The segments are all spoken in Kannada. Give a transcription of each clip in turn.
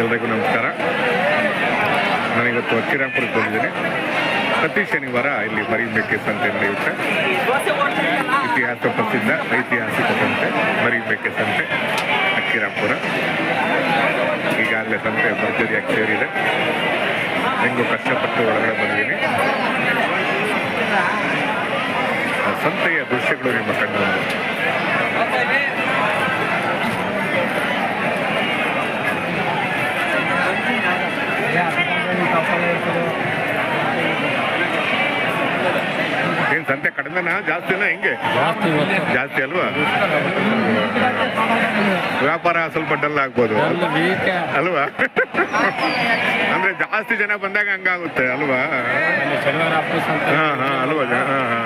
ಎಲ್ರಿಗೂ ನಮಸ್ಕಾರ. ನಾನಿವತ್ತು ಅಕ್ಕಿರಾಂಪುರಕ್ಕೆ ಬಂದಿದ್ದೀನಿ. ಪ್ರತಿ ಶನಿವಾರ ಇಲ್ಲಿ ಮರಿಬೇಕೆ ಸಂತೆ ನಡೆಯುತ್ತೆ. ಇತಿಹಾಸ ಪ್ರಸಿದ್ಧ ಐತಿಹಾಸಿಕ ಸಂತೆ ಮರಿಬೇಕೆ ಸಂತೆ ಅಕ್ಕಿರಾಂಪುರ ಈಗಾಗಲೇ ಸಂತೆ ಭರ್ಜರಿಯಾಗಿ ಸೇರಿದೆ. ಹೆಂಗೂ ಕಷ್ಟಪಟ್ಟು ಒಳಗಡೆ ಬಂದಿದ್ದೀನಿ. ಸಂತೆಯ ದೃಶ್ಯಗಳು ನಿಮ್ಮ ಕಣ್ಣು ಮುಂದೆ. ಏನ್ ಸಂತೆ ಕಡಿಮೆನಾ? ಜಾಸ್ತಿನಾ ಹೆಂಗೆ? ಜಾಸ್ತಿ ಅಲ್ವಾ? ವ್ಯಾಪಾರ ಸ್ವಲ್ಪ ಡಲ್ ಆಗ್ಬೋದು. ಅಲ್ವಾ? ಅಂದ್ರೆ ಜಾಸ್ತಿ ಜನ ಬಂದಾಗ ಹಂಗಾಗುತ್ತೆ ಅಲ್ವಾ? ಹಾ ಹಾ ಅಲ್ವಾ ಹಾ ಹಾ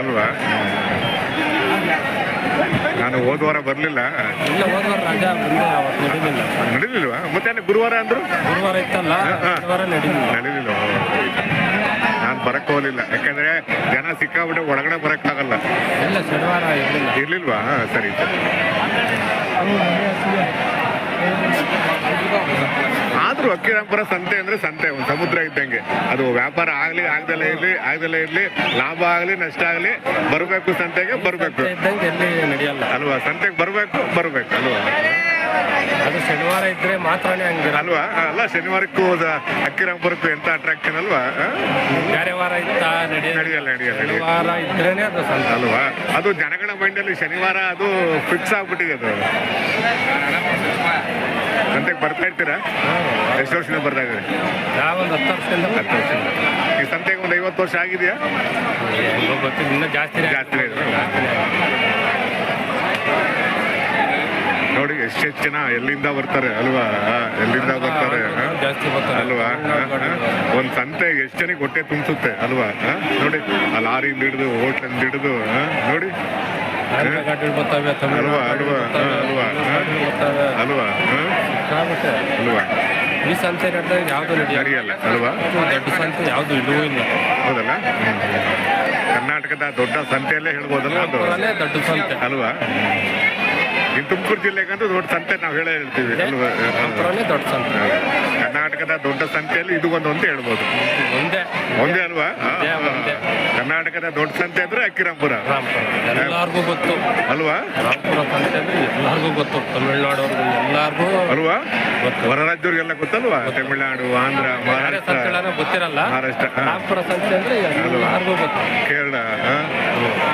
ಅಲ್ವಾ? ನಾನು ಹೋದವಾರ ಬರ್ಲಿಲ್ಲ. ಇಲ್ಲ ಹೋದ್ವಾರ ರಜಾ ಬಂದೆ ಅವತ್ತು ನಡೀಲಿಲ್ಲ. ನಡೀಲಿಲ್ವಾ? ಮತ್ತೆ ಗುರುವಾರ ಅಂದ್ರು? ಗುರುವಾರ ಇತ್ತಲ್ಲ. ಶನಿವಾರ ನಡೀಲಿಲ್ಲ. ನಡೀಲಿಲ್ಲ ನಾನು ಬರಕ್ ಹೋಗಲಿಲ್ಲ. ಯಾಕಂದ್ರೆ ಜನ ಸಿಕ್ಕಾಬಿಟ್ಟು ಒಳಗಡೆ ಬರಕ್ಕಾಗಲ್ಲ. ಇಲ್ಲ ಶನಿವಾರ ಇರ್ಲಿಲ್ವಾ? ಸರಿ ಸರಿ. ಆದ್ರೂ ಅಕ್ಕಿರಾಂಪುರ ಸಂತೆ ಅಂದ್ರೆ ಸಂತೆ ಒಂದು ಸಮುದ್ರ ಇದ್ದಂಗೆ. ಅದು ವ್ಯಾಪಾರ ಆಗ್ಲಿ ಆಗ್ದಲೇ ಇರ್ಲಿ ಆಗ್ದಲೇ ಇರ್ಲಿ ಲಾಭ ಆಗ್ಲಿ ನಷ್ಟ ಆಗ್ಲಿ ಬರ್ಬೇಕು ಸಂತೆಗೆ ಬರ್ಬೇಕು. ಅಲ್ವಾ? ಸಂತೆಗೆ ಬರ್ಬೇಕು ಬರ್ಬೇಕು ಅಲ್ವಾ? ಅದು ಶನಿವಾರ ಇದ್ರೆ ಮಾತ್ರನೇ ಹಂಗಿರಲ್ಲ. ಅಲ್ವಾ? ಅಲ್ಲ ಶನಿವಾರಕ್ಕೂ ಅಕ್ಕಿರಾಂಪುರಕ್ಕೂ ಎಂತ ಅಟ್ರಾಕ್ಷನ್ ಅಲ್ವಾ? ಬೇರೆ ವಾರ ಇತ್ತ ನಡೆಯಲ್ಲ? ನಡೆಯಲ್ಲ ಶನಿವಾರ ಇದ್ರೇನೆ ಅದು ಸಂತ ಅಲ್ವಾ? ಅದು ಜನಗಳ ಮೈಂಡಲ್ಲಿ ಶನಿವಾರ ಅದು ಫಿಕ್ಸ್ ಆಗ್ಬಿಟ್ಟಿದೆ ಅದು. ಸಂತೆಗೆ ಬರ್ತಾ ಇರ್ತೀರಾ? ಎಷ್ಟು ವರ್ಷದಿಂದ ಬರ್ತಾ ಇದ್ದೀರಿ? ನಾವೊಂದು ಹತ್ತು ವರ್ಷದಿಂದ ಹತ್ತು ವರ್ಷದಿಂದ. ಈ ಸಂತೆಗೆ ಒಂದು ಐವತ್ತು ವರ್ಷ ಆಗಿದೆಯಾ? ಹೆಂಗೋ ಗೊತ್ತಿಲ್ಲ ಇನ್ನೂ ಜಾಸ್ತಿ ಜಾಸ್ತಿನೇ ಇದೆ. ನೋಡಿ ಎಷ್ಟೆಷ್ಟು ಜನ ಎಲ್ಲಿಂದ ಬರ್ತಾರೆ ಅಲ್ವಾ? ಎಲ್ಲಿಂದ ಬರ್ತಾರೆ ಆ? ಜಾಸ್ತಿ ಬರ್ತಾರೆ. ಅಲ್ವಾ? ಒಂದು ಸಂತೆಗೆ ಎಷ್ಟು ಜನಕ್ಕೆ ಹೊಟ್ಟೆ ತುಂಬಿಸುತ್ತೆ ಅಲ್ವಾ? ನೋಡಿ ಆ ಲಾರಿಯಿಂದ ಹಿಡಿದು ಹೋಟ್ಲಿಂದ ಹಿಡಿದು ನೋಡಿ. ಅಲ್ವಾ, ಅಲ್ವಾ, ಅಲ್ವಾ, ಅಲ್ವಾ ಅಲ್ವಾ? ಈ ಸಂತೆ ನಡೆದಾಗ ಯಾವುದು ನಡೆಯಲ್ಲ ಅಲ್ವಾ? ದೊಡ್ಡ ಸಂತೆ ಯಾವುದು ಇಲ್ಲವೂ ಇಲ್ಲ. ಹೌದಲ್ಲ? ಕರ್ನಾಟಕದ ದೊಡ್ಡ ಸಂತೆಯಲ್ಲೇ ಹೇಳ್ಬೋದಲ್ಲ ದೊಡ್ಡ ಸಂತೆ. ಅಲ್ವಾ? ಇನ್ನು ತುಮಕೂರು ಜಿಲ್ಲೆಗಂತೂ ದೊಡ್ಡ ಸಂತೆ ನಾವು ಹೇಳೇ ಹೇಳ್ತೀವಿ. ಅಲ್ವಾ? ದೊಡ್ಡ ಸಂತೆ. ಕರ್ನಾಟಕದ ದೊಡ್ಡ ಸಂತೆಯಲ್ಲಿ ಇದು ಒಂದು ಅಂತ ಹೇಳ್ಬೋದು. ಒಂದೇ. ಒಂದೇ ಅಲ್ವಾ? ಒಂದೇ. ಕರ್ನಾಟಕದ ದೊಡ್ಡ ಸಂತೆ ಅಂದ್ರೆ ಅಕ್ಕಿರಾಂಪುರ. ರಾಮ್ಪುರ ಎಲ್ಲಾರ್ಗೂ ಗೊತ್ತು. ಅಲ್ವಾ? ರಾಮಪುರ ಸಂತೆ ಅಂದ್ರೆ ಎಲ್ಲಾರ್ಗೂ ಗೊತ್ತು. ತಮಿಳ್ನಾಡವ್ರಿಗೂ ಎಲ್ಲಾರ್ಗೂ ಅಲ್ವಾ? ಗೊತ್ತು. ಹೊರ ರಾಜ್ಯವ್ರಿಗೆಲ್ಲ ಗೊತ್ತಲ್ವಾ ತಮಿಳುನಾಡು ಆಂಧ್ರ ಬೇರೆ ಮಹಾರಾಷ್ಟ್ರ. ಸಂತೆಗಳನ್ನ ಗೊತ್ತಿರಲ್ಲ. ಮಹಾರಾಷ್ಟ್ರ ಹಾ. ರಾಮ್ಪುರ ಸಂತೆ ಅಂದ್ರೆ ಎಲ್ಲಾರ್ಗೂ ಗೊತ್ತು. ಕೇರಳ?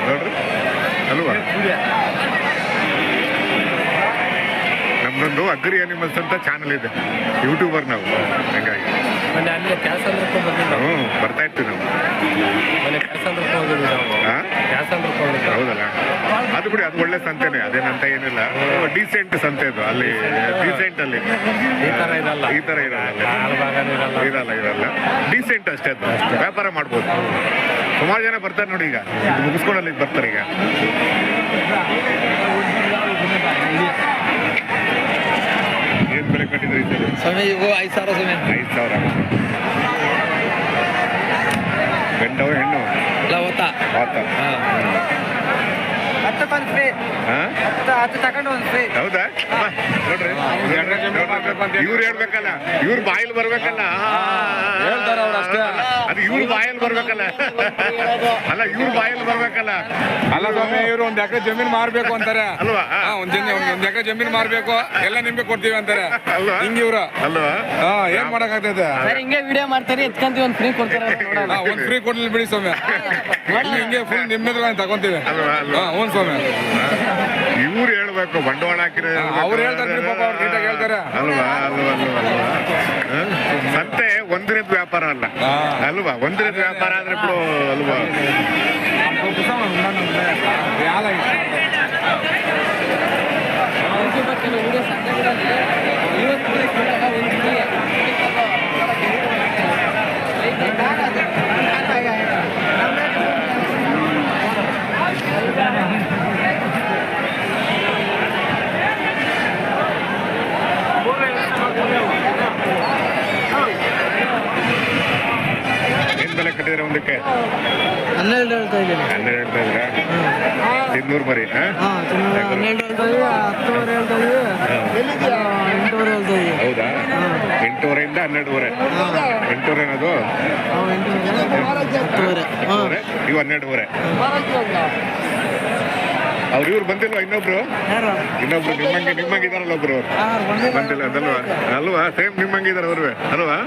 ನೋಡ್ರಿ. ಅಲ್ವಾ? ನಮ್ದೊಂದು ಅಗ್ರಿ ಅನಿಮಲ್ಸ್ ಅಂತ ಚಾನಲ್ ಇದೆ. ಯೂಟ್ಯೂಬರ್ ನಾವು. ಹಂಗಾಗಿ. ಮೊನ್ನೆ ಅಲ್ಲಿ ಕ್ಯಾಸಂದ್ರಕ್ಕೂ ಬಂದಿಲ್ಲ ಹ್ಞೂ ಬರ್ತಾ ಇರ್ತೀವಿ ನಾವು. ಮೊನ್ನೆ ಕ್ಯಾಸಂದ್ರಕ್ಕೂ ಹೋಗಿದ್ವಿ ನಾವು ಆ? ಕ್ಯಾಸಂದ್ರಕ್ಕೂ ಹೋಗಿದ್ವಿ ಹೌದಲ್ಲ? ಅದು ಬಿಡಿ ಅದು ಒಳ್ಳೆ ಸಂತೆನೆ ಅದೇನಂತ ಏನಿಲ್ಲ. ಡೀಸೆಂಟ್ ಸಂತೆ ಅದು ಅಲ್ಲಿ ಡೀಸೆಂಟ್ ಅಲ್ಲಿ. ಈ ತರ ಇರಲ್ಲ. ಈ ತರ ಇರಲ್ಲ. ಇರಲ್ಲ. ಇರಲ್ಲ ಡೀಸೆಂಟ್ ಅಷ್ಟೇ ಅದು. ವ್ಯಾಪಾರ ಮಾಡ್ಬೋದು. ಸುಮಾರು ಜನ ಬರ್ತಾರೆ ನೋಡಿ ಈಗ. ಮುಗಿಸ್ಕೊಂಡು ಅಲ್ಲಿಗೆ ಬರ್ತಾರೆ ಈಗ. ಸ್ವಾಮಿ ಇವು ಐದು ಸಾವಿರ ಸ್ವಾಮಿ. ಐದು ಸಾವಿರ. ಗಂಡವ ಹೆಣ್ಣು? ಇಲ್ಲ ಓದ್ತಾ ಹತ್ತು. ಹತ್ತಕ್ಕೊಂದು ಫ್ರೀ ಹತ್ತು ಹತ್ತು ತಗೊಂಡು ಒಂದು ಫ್ರೀ ಹೌದಾ? ನೋಡ್ರಿ. ಇವ್ರು ಹೇಳ್ಬೇಕಲ್ಲ. ಇವ್ರು ಬಾಯಲ್ಲಿ ಬರ್ಬೇಕಲ್ಲ. ಹೇಳ್ತಾರೆ ಅವ್ರು ಅಷ್ಟೇ. ಅದು ಇವ್ರು ಬಾಯಲ್ಲಿ ಬರ್ಬೇಕಲ್ಲ. ಅಲ್ಲ ಇವ್ರು ಬಾಯಲ್ಲಿ ಬರ್ಬೇಕಲ್ಲ. ಅಲ್ಲ ಸ್ವಾಮಿ ಇವ್ರು ಒಂದ್ ಎಕರೆ ಜಮೀನ್ ಮಾರ್ಬೇಕು ಅಂತಾರೆ. ಅಲ್ವಾ? ಒಂದ್ ಜನ ಒಂದ್ ಎಕರೆ ಜಮೀನ್ ಮಾರ್ಬೇಕು. ಎಲ್ಲ ನಿಮ್ಗೆ ಕೊಡ್ತೀವಿ ಅಂತಾರೆ. ಅಲ್ವಾ? ಹಿಂಗ ಇವ್ರು. ಅಲ್ವಾ? ಹಾ ಏನ್ ಮಾಡಕ್ ಆಗ್ತೈತೆ ಸರ್ ಹಿಂಗೆ ವಿಡಿಯೋ ಮಾಡ್ತಾರೆ ಎತ್ಕೊಂತೀವಿ ಒಂದ್ ಫ್ರೀ ಕೊಡ್ತಾರೆ. ಒಂದ್ ಫ್ರೀ ಕೊಡ್ಲಿ ಬಿಡಿ ಸ್ವಾಮಿ. ಹಿಂಗೆ ಹಿಂಗೆ ಫುಲ್ ನಿಮ್ಮೆದುರು ತಗೊಂತೀವಿ. ಅಲ್ವಾ ಅಲ್ವಾ? ಹಾ ಹ್ಞೂ ಸ್ವಾಮಿ. ಇವ್ರು ಹೇಳ್ಬೇಕು ಬಂಡವಾಳ ಹಾಕಿರೋ ಅವ್ರು ಹೇಳ್ತಾರೆ ಬಿಡಿ ಪಾಪ, ಅವ್ರು ನೀಟಾಗಿ ಹೇಳ್ತಾರೆ. ಅಲ್ವಾ ಅಲ್ವಾ ಅಲ್ವಾ ಅಲ್ವಾ? ಒಂದಿನ ಸಂತೆ ಒಂದಿನದ ವ್ಯಾಪಾರ ಅಲ್ಲ. ಅಲ್ವಾ? ಒಂದಿನದ ವ್ಯಾಪಾರ ಅಂದ್ರೆ ಬಿಡು ಅಲ್ವಾ? ಕೆಲವು ವಿಡಿಯೋ ಸಂತೆಗಳಲ್ಲಿ ಐವತ್ತು ಫ್ರೀ ಕೊಡಲ್ಲ, ಒಂದು ಫ್ರೀ. ಏನ್ ಬೆಲೆ ಕಟ್ಟಿದ್ರೆ ಒಂದಕ್ಕೆ ಹನ್ನೆರಡು ಹೇಳ್ತಾ ಇದ್ದೀನಿ. ಹನ್ನೆರಡು ಹೇಳ್ತಾ ಇದ್ದೀರಾ? ತಿನ್ನೂರು ಮರಿ ಹಾ? ಹಾಂ ಹನ್ನೆರಡು ಹೇಳ್ತಾ ಹತ್ತುವರೆ ಹೇಳ್ತಾ ಇದೀವಿ ಎಂಟೂವರೆ ಹೇಳ್ತಾ ಇದೀವಿ ಹೌದಾ? ಎಂಟೂವರೆಯಿಂದ ಹನ್ನೆರಡುವರೆ. ಎಂಟೂವರೆ ಅನ್ನೋದು? ಹತ್ತುವರೆ. ಇವು ಹನ್ನೆರಡುವರೆ. ಅವ್ರು ಇವ್ರು ಬಂದಿಲ್ವಾ ಇನ್ನೊಬ್ರು? ಇನ್ನೊಬ್ರು ನಿಮ್ಮಂಗೆ ನಿಮ್ಮಂಗೆ ಇದಾರಲ್ಲ ಒಬ್ರು ಅವ್ರು. ಬಂದಿಲ್ಲ ಅದಲ್ವಾ? ಅಲ್ವಾ? ಸೇಮ್ ನಿಮ್ಮಂಗೆ ಇದಾರೆ ಅವ್ರು. ಅಲ್ವಾ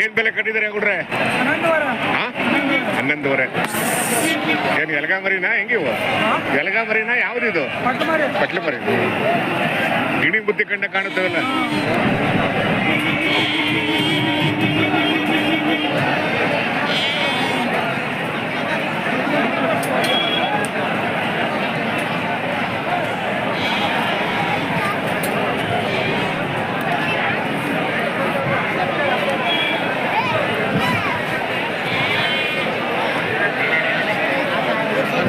ಏನ್ ಬೆಲೆ ಕಟ್ಟಿದ್ದಾರೆ ಹುಡ್ರೆ? ಹನ್ನೊಂದುವರೆ. ಏನು ಎಲ್ಗಾ ಹೆಂಗಿವ ಹೆಂಗಿವು ಎಲ್ಗಾ ಮರಿನಾ ಯಾವ್ದಿದು ಪಟ್ಲ ಮರಿ ಗಿಣಿ ಬುದ್ಧಿ ಕಂಡ ಕಾಣುತ್ತವಲ್ಲ?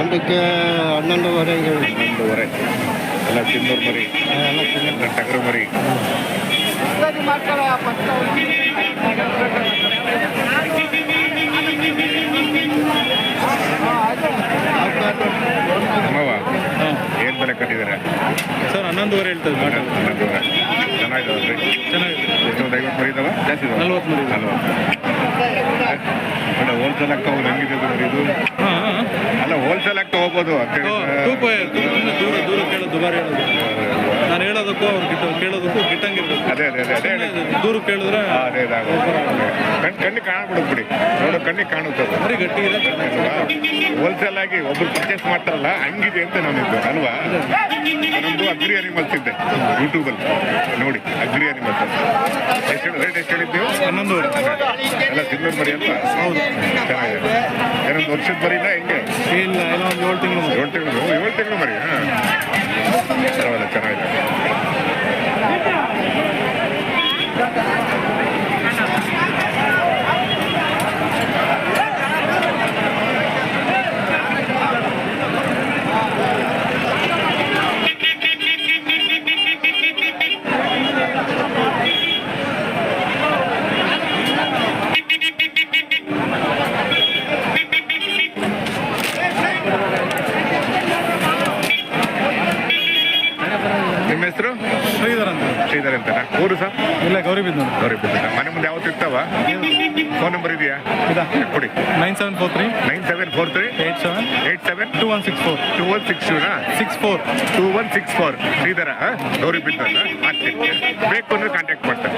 ಒಂದಕ್ಕೆ ಹನ್ನೊಂದುವರೆ ಹನ್ನೊಂದುವರೆ. ಎಲ್ಲ ಚಿನ್ನೂರು ಮರಿ. ಎಲ್ಲ ಟಗರು ಮರಿ. ಏನ್ ಬೆಲೆ ಕಟ್ಟಿದ್ದಾರೆ? ಸರ್ ಹನ್ನೊಂದುವರೆ ಹೇಳ್ತದೆ ಹನ್ನೊಂದುವರೆ. ಚೆನ್ನಾಗಿದೆ ಚೆನ್ನಾಗಿದೆ. ಎಷ್ಟೊಂದು ಐವತ್ತು ಮರಿ ಇದಾವ? ಜಾಸ್ತಿ ನಲ್ವತ್ತು ಮರಿ ಹೋಲ್ಸೇಲ್ ಆಗ್ತಾ ಹೆಂಗಿದೆ ಇದು? ಹಾಂ ಅಲ್ಲ ಹೋಲ್ಸೇಲ್ ಆಗಿ ಅಂತೇಳಿ ತೂಕ ದೂರ ದೂರ ಕೇಳೋದು ದುಬಾರಿ ಹೇಳೋದು ನಾನು ಹೇಳೋದಕ್ಕೂ ಅವ್ರು ಗಿಟ್ಟ ಕೇಳೋದಕ್ಕೂ ಗಿಟ್ಟಂಗಿರ್ಬೇಕು. ಅದೇ ಅದೇ ಅದೇ ಅದೇ. ದೂರ ಕೇಳಿದ್ರೆ ಅದೇ ಕಣ್ಣು ಕಣ್ ಕಣ್ಣಿಗೆ ಕಾಣ್ಬಿಡುತ್ತೆ ಬಿಡಿ. ನೋಡೋ ಕಣ್ಣಿಗೆ ಕಾಣುತ್ತೆ ಬರೀ ಗಟ್ಟಿ ಇದೆ ಹೋಲ್ಸೇಲ್ ಆಗಿ ಒಬ್ರು ಪರ್ಚೇಸ್ ಮಾಡ್ತಾರಲ್ಲ ಹಂಗಿದೆ ಅಂತ ನಾನಿದ್ದು ಅಲ್ವಾ? ನಮ್ದು ಅಗ್ರಿ ಅನಿಮಲ್ಸ್ ಇದ್ದೆ ಯೂಟ್ಯೂಬಲ್ಲಿ ನೋಡಿ ಅಗ್ರಿ ಅನಿಮಲ್ಸ್ ಎಷ್ಟು ರೇಟ್ ಎಷ್ಟು ಹೇಳಿದ್ದೀವಿ ಹನ್ನೊಂದು. ಎಲ್ಲ ತಿನ್ನೂರು ಮರಿ ಅಂತ ಹೌದು. ವರ್ಷದ ಮರಿನ ಹೆಂಗೆ? ಇಲ್ಲ ಎಲ್ಲ ಒಂದು ಏಳು ತಿಂಗಳು ಅಂತನ. ಊರು ಸರ್? ಇಲ್ಲ ಗೌರಿಬಿದ್ನೂರು ಗೌರಿಬಿದ್ನೂರು ಮನೆ ಮುಂದೆ ಯಾವತ್ತು ಇರ್ತಾವ? ಫೋನ್ ನಂಬರ್ ಇದೆಯಾ? ಕೊಡಿ. Nine seven four three. Nine seven four three. Eight seven. Eight seven. Two one six four. Two one six ಟೂನಾ? Six four. Two one six four. Shridhara Gauribidanur ಆಗ್ತೀನಿ ಬೇಕು ಅಂದ್ರೆ ಕಾಂಟ್ಯಾಕ್ಟ್ ಮಾಡ್ತಾರೆ.